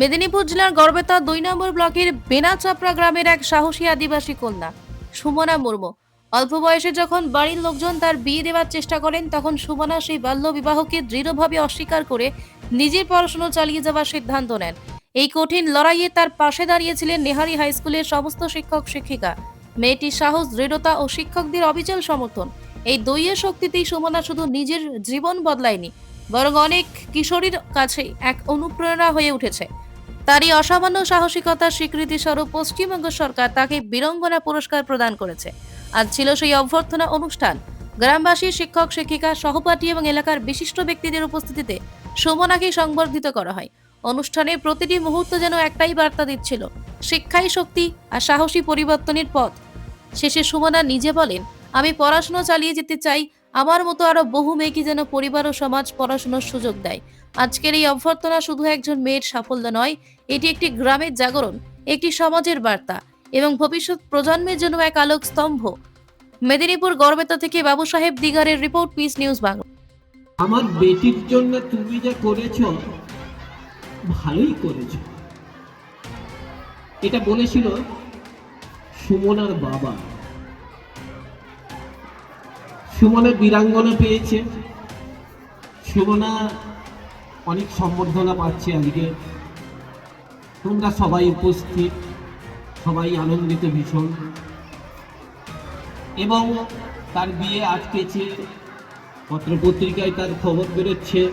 মেদিনীপুর জেলার গড়বেতা দুই নম্বর ব্লকের বেনাচাপড়া গ্রামের এক সাহসী আদিবাসী কন্যা, সুমনা মুর্মু। অল্প বয়সে যখন বাড়ির লোকজন তার বিয়ে দেওয়ার চেষ্টা করেন, তখন সুমনা সেই বাল্য বিবাহকে দৃঢ়ভাবে অস্বীকার করে নিজের পড়াশোনা চালিয়ে যাওয়ার সিদ্ধান্ত নেন। এই কঠিন লড়াইয়ে তার পাশে দাঁড়িয়েছিলেন নেহারি হাই স্কুলের সমস্ত শিক্ষক, শিক্ষিকা। মেয়েটির সাহস, দৃঢ়তা ও শিক্ষকদের অবিচল সমর্থন, এই দইয়ের শক্তিতেই সুমনা শুধু নিজের জীবন বদলায়নি বরং অনেক কিশোরীর কাছে এক অনুপ্রেরণা হয়ে উঠেছে। তারই অসামান্য সাহসিকতার স্বীকৃতি স্বরূপ পশ্চিমবঙ্গ সরকার তাকে বীরঙ্গনা পুরস্কার প্রদান করেছে। আজ ছিল সেই অভ্যর্থনা অনুষ্ঠান। গ্রামবাসী, শিক্ষক, শিক্ষিকা, সহপাঠী এবং এলাকার বিশিষ্ট ব্যক্তিদের উপস্থিতিতে সুমনাকে সংবর্ধিত করা হয়। অনুষ্ঠানের প্রতিটি মুহূর্ত যেন একটাই বার্তা দিচ্ছিল, শিক্ষাই শক্তি আর সাহসী পরিবর্তনের পথ। শেষে সুমনা নিজে বলেন, আমি পড়াশোনা চালিয়ে যেতে চাই আমার মতো আরও বহু মেয়েকে যেন পরিবার ও সমাজ পড়াশোনার সুযোগ দেয়। আজকের এই অভ্যর্থনা শুধু একজন মেয়ের সাফল্য নয়, এটি একটি গ্রামের জাগরণ, একটি সমাজের বার্তা এবং ভবিষ্যৎ প্রজন্মের জন্য এক আলোক স্তম্ভ। মেদিনীপুর গড়বেতা থেকে বাবু সাহেব দিগারের রিপোর্ট, পিস নিউজ বাংলা। আমার বেটির জন্য তুমি যা করেছ, ভালোই করেছ। এটা বলেছিল সুমনার বাবা। সুমনা বীরাঙ্গনা পেয়েছে। সুমনা অনেক সম্বর্ধনা পাচ্ছে আজকে। তোমরা সবাই উপস্থিত, সবাই আনন্দিত ভীষণ। এবং তার বিয়ে আটকেছে পত্রপত্রিকায় তার খবর বেরোচ্ছে,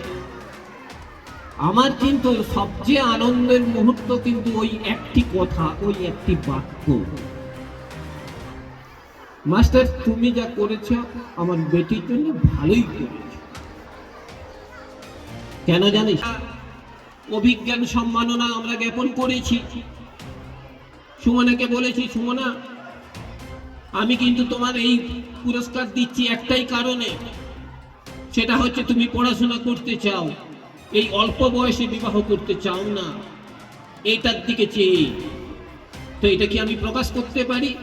আমার কিন্তু সবচেয়ে আনন্দের মুহূর্ত কিন্তু ওই একটি কথা, ওই একটি বাক্য। মাস্টার, তুমি যা করেছ আমার বেটির জন্য ভালোই করেছ। কেন জানিস? অভিজ্ঞান, সম্মাননা আমরা জ্ঞাপন করেছি। সুমনাকে বলেছি, সুমনা, আমি কিন্তু তোমার এই পুরস্কার দিচ্ছি একটাই কারণে। সেটা হচ্ছে তুমি পড়াশোনা করতে চাও। এই অল্প বয়সে বিবাহ করতে চাও না। এইটার দিকে চেয়ে। তো এটা কি আমি প্রকাশ করতে পারি?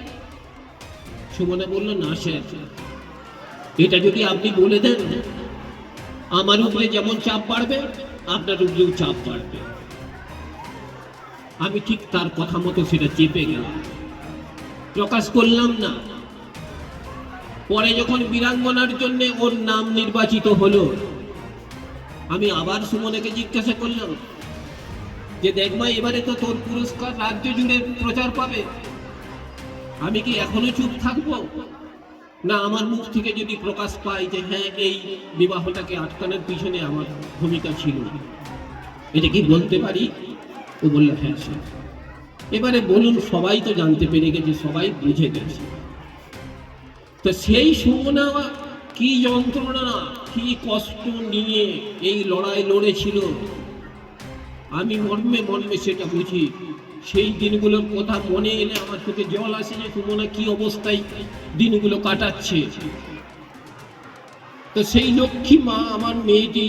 সুমনা বলল, না, স্যার। এটা যদি আপনি বলে দেন, আমার উপরে যেমন চাপ বাড়বে, আপনার উপরেও চাপ বাড়বে। আমি ঠিক তার কথা মতো সেটা চেপে গেলাম। প্রকাশ করলাম না। পরে যখন বীরাঙ্গনার জন্য ওর নাম নির্বাচিত হলো, আমি আবার সুমনেকে জিজ্ঞাসা করলাম যে দেখমা এবারে তো তোর পুরস্কার রাজ্য জুড়ে প্রচার পাবে। আমি কি এখনও চুপ থাকব? না, আমার মুখ থেকে যদি প্রকাশ পাই যে হ্যাঁ এই বিবাহটাকে আটকানোর পিছনে আমার ভূমিকা ছিল। এটা কি বলতে পারি? ও বলল হ্যাঁ স্যার। এবারে বলুন, সবাই তো জানতে পেরে গেছে, সবাই বুঝে গেছে। তো সেই সুমনা কি যন্ত্রণা, কি কষ্ট নিয়ে এই লড়াই লড়েছিল? আমি মর্মে মর্মে সেটা বুঝি। সেই দিনগুলোর কথা মনে এলে আমার চোখে জল আসে যে সুমনা কি অবস্থায় দিনগুলো কাটাচ্ছে। তো সেই লক্ষ্মী মা আমার মেয়েটি,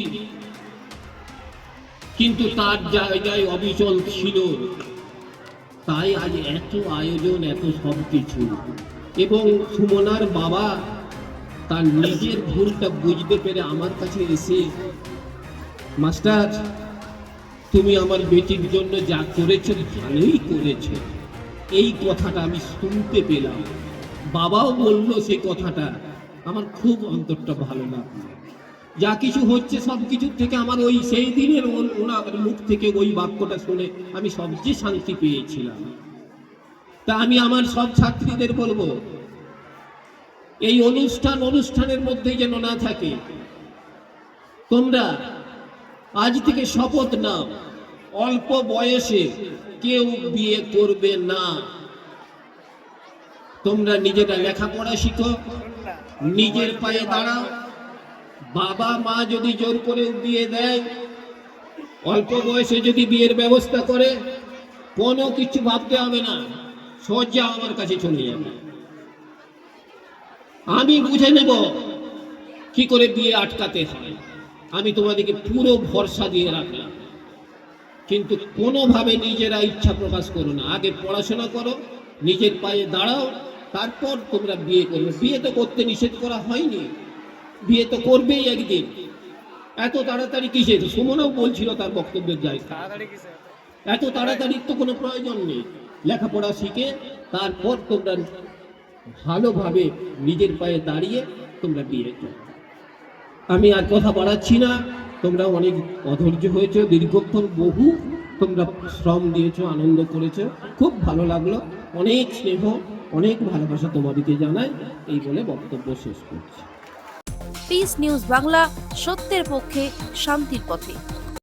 কিন্তু তার জায়গায় অবিচল ছিল। তাই আজ এত আয়োজন, এত সব কিছু এবং সুমনার বাবা তার নিজের ভুলটা বুঝতে পেরে আমার কাছে এসে, মাস্টার তুমি আমার বেটির জন্য যা করেছ ভালোই করেছ। এই কথাটা আমি শুনতে পেলাম। বাবাও বলল সেই কথাটা আমার খুব অন্তরটা ভালো লাগল যা কিছু হচ্ছে সব কিছুর থেকে আমার ওই সেই দিনের ওনার মুখ থেকে ওই বাক্যটা শুনে আমি সবচেয়ে শান্তি পেয়েছিলাম। তা আমি আমার সব ছাত্রীদের বলব, এই অনুষ্ঠান অনুষ্ঠানের মধ্যে যেন না থাকে, তোমরা আজ থেকে শপথ নাও অল্প বয়সে কেউ বিয়ে করবে না। তোমরা নিজেরা লেখাপড়া শিখো, নিজের পায়ে দাঁড়াও। বাবা মা যদি জোর করে বিয়ে দেয়, অল্প বয়সে যদি বিয়ের ব্যবস্থা করে, কোনো কিছু ভাবতে হবে না সোজা আমার কাছে চলে যাবে। আমি বুঝে নেব কি করে বিয়ে আটকাতে হয়। আমি তোমাদেরকে পুরো ভরসা দিয়ে রাখলাম। কিন্তু কোনোভাবে নিজেরা ইচ্ছা প্রকাশ করো না। আগে পড়াশোনা করো নিজের পায়ে দাঁড়াও তারপর তোমরা বিয়ে করবে। বিয়ে তো করতে নিষেধ করা হয়নি। বিয়ে তো করবেই একদিন। এত তাড়াতাড়ি কিসের? সুমনও বলছিল তার বক্তব্যের জায়গা এত তাড়াতাড়ি তো কোনো প্রয়োজন নেই। লেখাপড়া শিখে তারপর তোমরা ভালোভাবে নিজের পায়ে দাঁড়িয়ে তোমরা বিয়ে করো আমি আর কথা বাড়াচ্ছি না। তোমরা অনেক অধৈর্য হয়েছো, দীর্ঘক্ষণ বহু তোমরা শ্রম দিয়েছ, আনন্দ করেছ। খুব ভালো লাগল। অনেক স্নেহ, অনেক ভালোবাসা তোমাদেরকে জানাই। এই বলে বক্তব্য শেষ করছি। পিস নিউজ বাংলা সত্যের পক্ষে, শান্তির পথে।